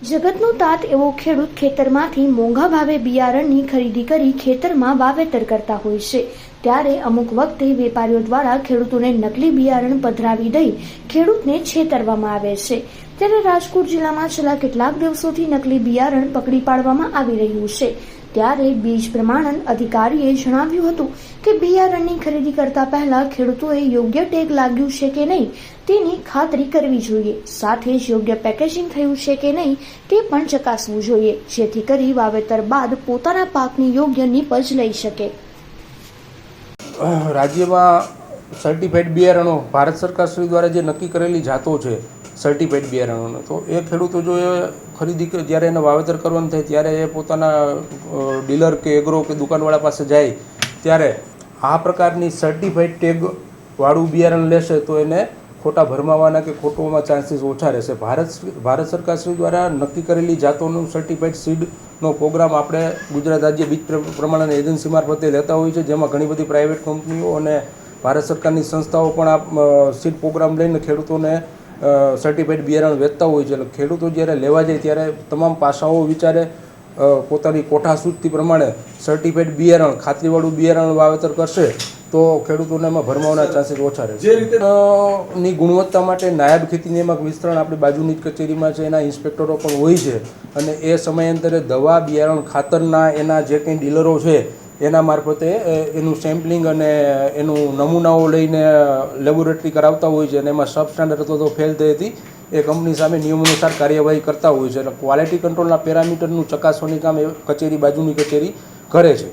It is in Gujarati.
જગતનો તાત એવો ખેડૂત ખેતરમાંથી મોંઘા ભાવે બિયારણની ખરીદી કરી ખેતરમાં વાવેતર કરતા હોય છે. ત્યારે અમુક વખતે વેપારીઓ દ્વારા ખેડૂતોને નકલી બિયારણ પધરાવી દઈ ખેડૂતને છેતરવામાં આવે છે. ત્યારે રાજકોટ જિલ્લામાં છેલ્લા કેટલાક દિવસોથી નકલી બિયારણ પકડી પાડવામાં આવી રહ્યું છે. ત્યારે બીજ પ્રમાણન અધિકારીએ જણાવ્યું હતું કે બિયારણની ખરીદી કરતા પહેલા ખેડૂતોએ યોગ્ય ટેગ લાગ્યું છે કે નહીં તેની ખાતરી કરવી જોઈએ. સાથે જ યોગ્ય પેકેજિંગ થયું છે કે નહીં તે પણ ચકાસવું જોઈએ. જેથી કરી વાવેતર બાદ પોતાના પાકની યોગ્ય નીપજ લઈ શકે. રાજ્યમાં સર્ટિફાઈડ બિયારણો ભારત સરકાર શ્રી દ્વારા જે નક્કી કરેલી જાતો છે સર્ટિફાઈડ બિયારણોનો તો એ ખેડૂતો જો એ ખરીદી જ્યારે એને વાવેતર કરવાનું થાય, ત્યારે એ પોતાના ડીલર કે એગ્રો કે દુકાનવાળા પાસે જાય, ત્યારે આ પ્રકારની સર્ટિફાઈડ ટેગ વાળું બિયારણ લેશે તો એને ખોટા ભરમાવાના કે ખોટોમાં ચાન્સીસ ઓછા રહેશે. ભારત ભારત સરકાર શ્રી દ્વારા નક્કી કરેલી જાતોનું સર્ટિફાઈડ સીડનો પ્રોગ્રામ આપણે ગુજરાત રાજ્ય બીજ પ્ર- પ્રમાણન એજન્સી મારફતે લેતા હોય છે જેમાં ઘણી બધી પ્રાઇવેટ કંપનીઓ અને ભારત સરકારની સંસ્થાઓ પણ આ સીડ પ્રોગ્રામ લઈને ખેડૂતોને સર્ટિફાઈડ બિયારણ વેચતા હોય છે. એટલે ખેડૂતો જ્યારે લેવા જાય ત્યારે તમામ પાસાઓ વિચારે પોતાની કોઠા સૂચિ પ્રમાણે સર્ટિફાઈડ બિયારણ ખાતરીવાળું બિયારણ વાવેતર કરશે તો ખેડૂતોને એમાં ભરમાવાના ચાન્સીસ ઓછા રહેશે. ની ગુણવત્તા માટે નાયબ ખેતી નિયામક વિસ્તરણ આપણી બાજુની જ કચેરીમાં છે એના ઇન્સ્પેક્ટરો પણ હોય છે. અને એ સમયાંતરે દવા બિયારણ ખાતરના એના જે કંઈ ડીલરો છે એના મારફતે એનું સેમ્પલિંગ અને એનું નમૂનાઓ લઈને લેબોરેટરી કરાવતા હોય છે અને એમાં સબસ્ટાન્ડર્ડ અથવા તો ફેલ થઈ હતી, એ કંપની સામે નિયમ અનુસાર કાર્યવાહી કરતા હોય છે. એટલે ક્વોલિટી કંટ્રોલના પેરામીટરનું ચકાસવાની કામ એ કચેરી બાજુની કચેરી કરે છે.